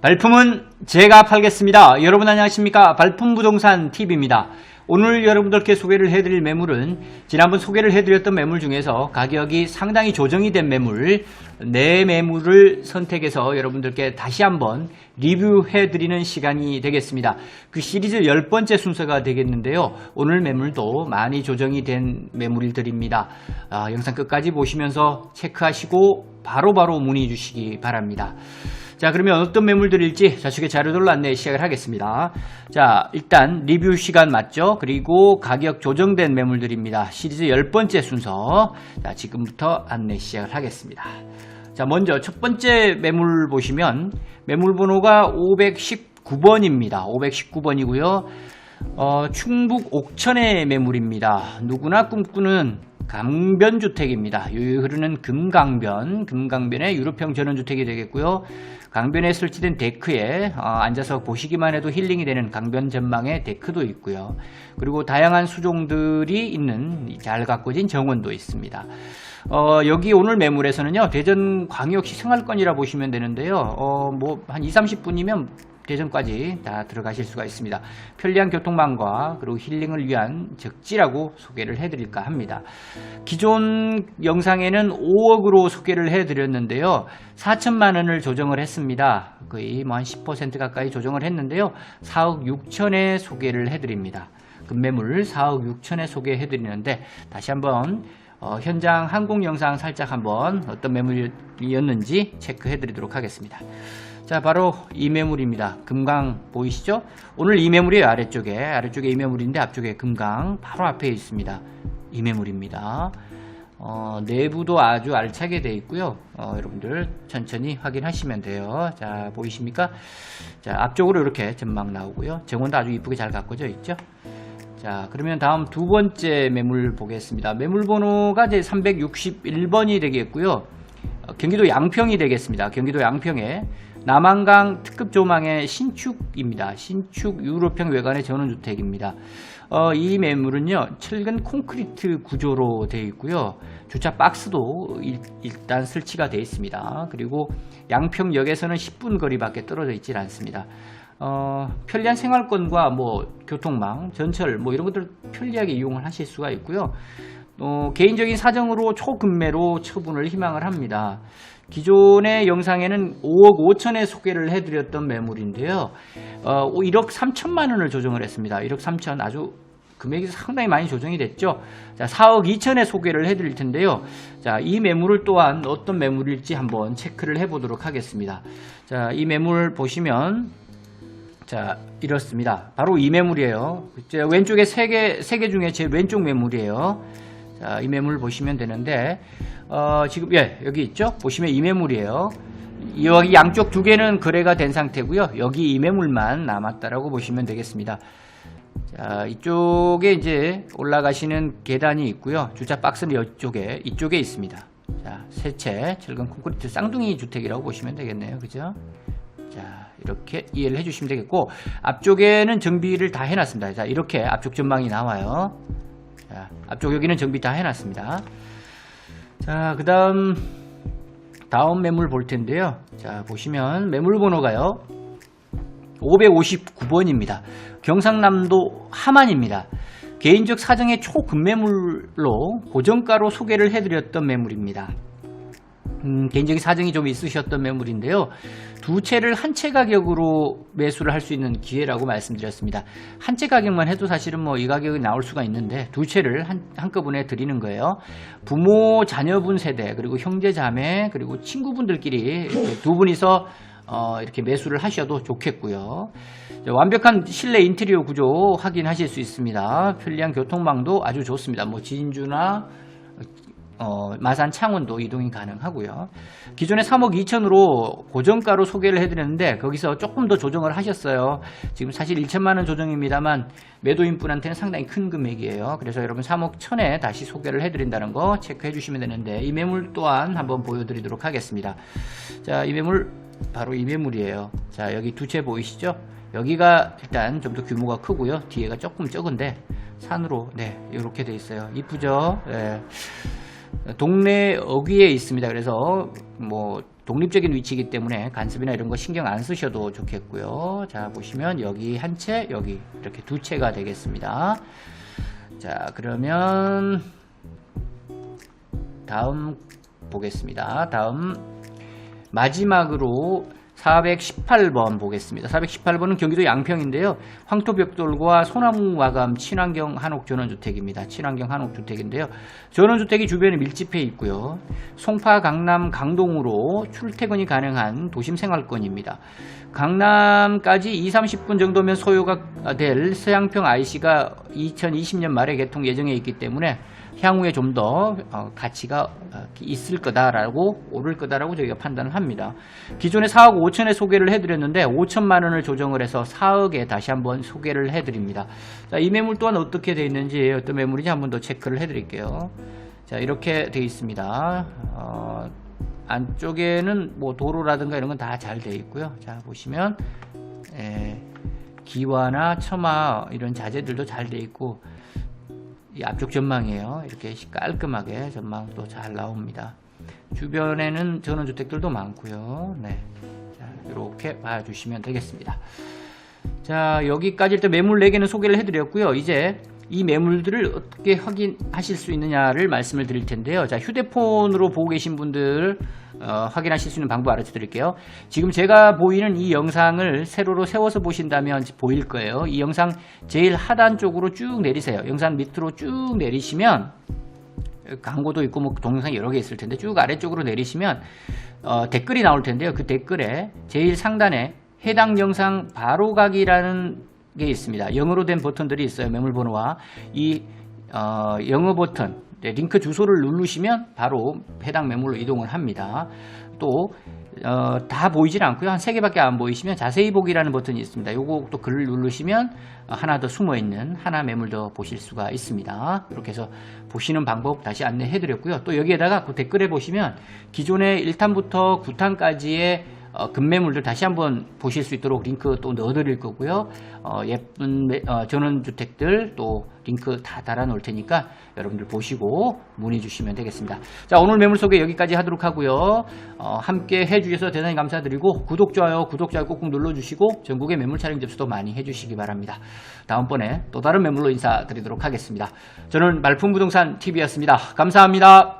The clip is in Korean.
발품은 제가 팔겠습니다. 여러분 안녕하십니까? 발품 부동산 TV입니다. 오늘 여러분들께 소개를 해드릴 매물은 지난번 소개를 해드렸던 매물 중에서 가격이 상당히 조정이 된 매물, 네 매물을 선택해서 여러분들께 다시 한번 리뷰해드리는 시간이 되겠습니다. 그 시리즈 열 번째 순서가 되겠는데요. 오늘 매물도 많이 조정이 된 매물들입니다. 아, 영상 끝까지 보시면서 체크하시고 바로바로 문의 주시기 바랍니다. 자, 그러면 어떤 매물들일지 좌측의 자료들로 안내 시작을 하겠습니다. 자, 일단 리뷰 시간 맞죠? 그리고 가격 조정된 매물들입니다. 시리즈 열 번째 순서. 자, 지금부터 안내 시작을 하겠습니다. 자, 먼저 첫 번째 매물 보시면 매물 번호가 519번입니다. 519번이고요. 어, 충북 옥천의 매물입니다. 누구나 꿈꾸는 강변주택입니다. 유유 흐르는 금강변, 금강변의 유럽형 전원주택이 되겠고요. 강변에 설치된 데크에 어, 앉아서 보시기만 해도 힐링이 되는 강변 전망의 데크도 있고요. 그리고 다양한 수종들이 있는 잘 가꿔진 정원도 있습니다. 어, 여기 오늘 매물에서는요, 대전 광역시 생활권이라 보시면 되는데요, 어, 뭐, 한 2, 30분이면 대전까지 다 들어가실 수가 있습니다. 편리한 교통망과 그리고 힐링을 위한 적지라고 소개를 해드릴까 합니다. 기존 영상에는 5억으로 소개를 해드렸는데요. 4천만 원을 조정을 했습니다. 거의 뭐 한 10% 가까이 조정을 했는데요. 4억 6천에 소개를 해드립니다. 금매물 4억 6천에 소개해 드리는데 다시 한번 어, 현장 항공 영상 살짝 한번 어떤 매물이었는지 체크해 드리도록 하겠습니다. 자, 바로 이 매물입니다. 금강 보이시죠? 오늘 이 매물이에요, 아래쪽에. 아래쪽에 이 매물인데 앞쪽에 금강 바로 앞에 있습니다. 이 매물입니다. 어, 내부도 아주 알차게 되어 있고요. 어, 여러분들 천천히 확인하시면 돼요. 자, 보이십니까? 자, 앞쪽으로 이렇게 전망 나오고요. 정원도 아주 이쁘게 잘 가꿔져 있죠? 자, 그러면 다음 두 번째 매물 보겠습니다. 매물 번호가 이제 361번이 되겠고요. 어, 경기도 양평이 되겠습니다. 경기도 양평에 남한강 특급 조망의 신축입니다. 신축 유럽형 외관의 전원주택입니다. 어, 이 매물은요, 철근 콘크리트 구조로 되어 있고요. 주차 박스도 일, 일단 설치가 되어 있습니다. 그리고 양평역에서는 10분 거리밖에 떨어져 있질 않습니다. 어, 편리한 생활권과 뭐 교통망, 전철 뭐 이런 것들 편리하게 이용을 하실 수가 있고요. 어, 개인적인 사정으로 초급매로 처분을 희망을 합니다. 기존의 영상에는 5억 5천에 소개를 해드렸던 매물인데요. 어, 1억 3천만 원을 조정을 했습니다. 1억 3천 아주 금액이 상당히 많이 조정이 됐죠. 자, 4억 2천에 소개를 해드릴 텐데요. 자, 이 매물을 또한 어떤 매물일지 한번 체크를 해보도록 하겠습니다. 자, 이 매물 보시면 자, 이렇습니다. 바로 이 매물이에요. 제 왼쪽에 세 개, 세 개 중에 제일 왼쪽 매물이에요. 자, 이 매물 보시면 되는데, 어, 지금, 예, 여기 있죠? 보시면 이 매물이에요. 여기 양쪽 두 개는 거래가 된 상태고요. 여기 이 매물만 남았다라고 보시면 되겠습니다. 자, 이쪽에 이제 올라가시는 계단이 있고요. 주차 박스는 이쪽에, 이쪽에 있습니다. 자, 세채, 철근 콘크리트 쌍둥이 주택이라고 보시면 되겠네요. 그죠? 자, 이렇게 이해를 해주시면 되겠고, 앞쪽에는 정비를 다 해놨습니다. 자, 이렇게 앞쪽 전망이 나와요. 자, 앞쪽 여기는 정비 다 해놨습니다. 자, 그 다음, 다음 매물 볼 텐데요. 자, 보시면 매물 번호가요. 559번입니다. 경상남도 함안입니다. 개인적 사정의 초급매물로 고정가로 소개를 해드렸던 매물입니다. 음, 개인적인 사정이 좀 있으셨던 매물인데요. 두 채를 한 채 가격으로 매수를 할 수 있는 기회라고 말씀드렸습니다. 한 채 가격만 해도 사실은 뭐 이 가격이 나올 수가 있는데 두 채를 한, 한꺼번에 드리는 거예요. 부모, 자녀분 세대, 그리고 형제, 자매, 그리고 친구분들끼리 두 분이서 어, 이렇게 매수를 하셔도 좋겠고요. 완벽한 실내 인테리어 구조 확인하실 수 있습니다. 편리한 교통망도 아주 좋습니다. 뭐 진주나 어, 마산 창원도 이동이 가능하고요. 기존에 3억 2천으로 고정가로 소개를 해드렸는데 거기서 조금 더 조정을 하셨어요. 지금 사실 1천만 원 조정입니다만 매도인분한테는 상당히 큰 금액이에요. 그래서 여러분 3억 1천에 다시 소개를 해드린다는 거 체크해 주시면 되는데 이 매물 또한 한번 보여드리도록 하겠습니다. 자, 이 매물 바로 이 매물이에요. 자, 여기 두 채 보이시죠? 여기가 일단 좀 더 규모가 크고요. 뒤에가 조금 적은데 산으로 네 이렇게 돼 있어요. 이쁘죠? 네. 동네 어귀에 있습니다. 그래서 뭐 독립적인 위치이기 때문에 간섭이나 이런 거 신경 안 쓰셔도 좋겠고요. 자 보시면 여기 한 채, 여기 이렇게 두 채가 되겠습니다. 자 그러면 다음 보겠습니다. 다음 마지막으로 418번 보겠습니다. 418번은 경기도 양평인데요. 황토벽돌과 소나무 마감 친환경 한옥 전원주택입니다. 친환경 한옥 주택인데요. 전원주택이 주변에 밀집해 있고요. 송파, 강남, 강동으로 출퇴근이 가능한 도심 생활권입니다. 강남까지 2, 30분 정도면 소요가 될 서양평 IC가 2020년 말에 개통 예정에 있기 때문에 향후에 좀 더 가치가 어, 있을 거다라고 오를 거다라고 저희가 판단을 합니다. 기존에 4억 5천에 소개를 해드렸는데 5천만 원을 조정을 해서 4억에 다시 한번 소개를 해드립니다. 자, 이 매물 또한 어떻게 되어 있는지 어떤 매물인지 한번 더 체크를 해드릴게요. 자 이렇게 되어 있습니다. 어, 안쪽에는 뭐 도로라든가 이런 건 다 잘 되어 있고요. 자 보시면 예, 기와나 처마 이런 자재들도 잘 되어 있고 이 앞쪽 전망이에요. 이렇게 깔끔하게 전망도 잘 나옵니다. 주변에는 전원주택들도 많고요. 네. 자, 이렇게 봐주시면 되겠습니다. 자, 여기까지 일단 매물 4개는 소개를 해드렸고요. 이제 이 매물들을 어떻게 확인하실 수 있느냐를 말씀을 드릴 텐데요. 자, 휴대폰으로 보고 계신 분들 어, 확인하실 수 있는 방법 알려 드릴게요 지금 제가 보이는 이 영상을 세로로 세워서 보신다면 보일 거예요. 이 영상 제일 하단 쪽으로 쭉 내리세요. 영상 밑으로 쭉 내리시면 광고도 있고 뭐 동영상 여러 개 있을 텐데 쭉 아래쪽으로 내리시면 어, 댓글이 나올 텐데요. 그 댓글에 제일 상단에 해당 영상 바로 가기라는 게 있습니다. 영어로 된 버튼들이 있어요. 매물 번호와 이 어, 영어 버튼 네, 링크 주소를 누르시면 바로 해당 매물로 이동을 합니다. 또 어, 다 보이질 않고요. 한세 개밖에 안 보이시면 자세히 보기라는 버튼이 있습니다. 또 글을 누르시면 어, 하나 더 숨어 있는 하나 매물 더 보실 수가 있습니다. 이렇게 해서 보시는 방법 다시 안내해 드렸고요. 또 여기에다가 그 댓글에 보시면 기존의 1탄부터 9탄까지의 어, 급매물들 다시 한번 보실 수 있도록 링크 또 넣어드릴 거고요. 어, 예쁜 매- 어, 전원주택들 또 링크 다 달아 놓을 테니까 여러분들 보시고 문의 주시면 되겠습니다. 자 오늘 매물 소개 여기까지 하도록 하고요. 어, 함께 해주셔서 대단히 감사드리고 구독 좋아요 구독 좋아요 꾹꾹 눌러주시고 전국의 매물 촬영 접수도 많이 해주시기 바랍니다. 다음번에 또 다른 매물로 인사드리도록 하겠습니다. 저는 말풍부동산 TV였습니다. 감사합니다.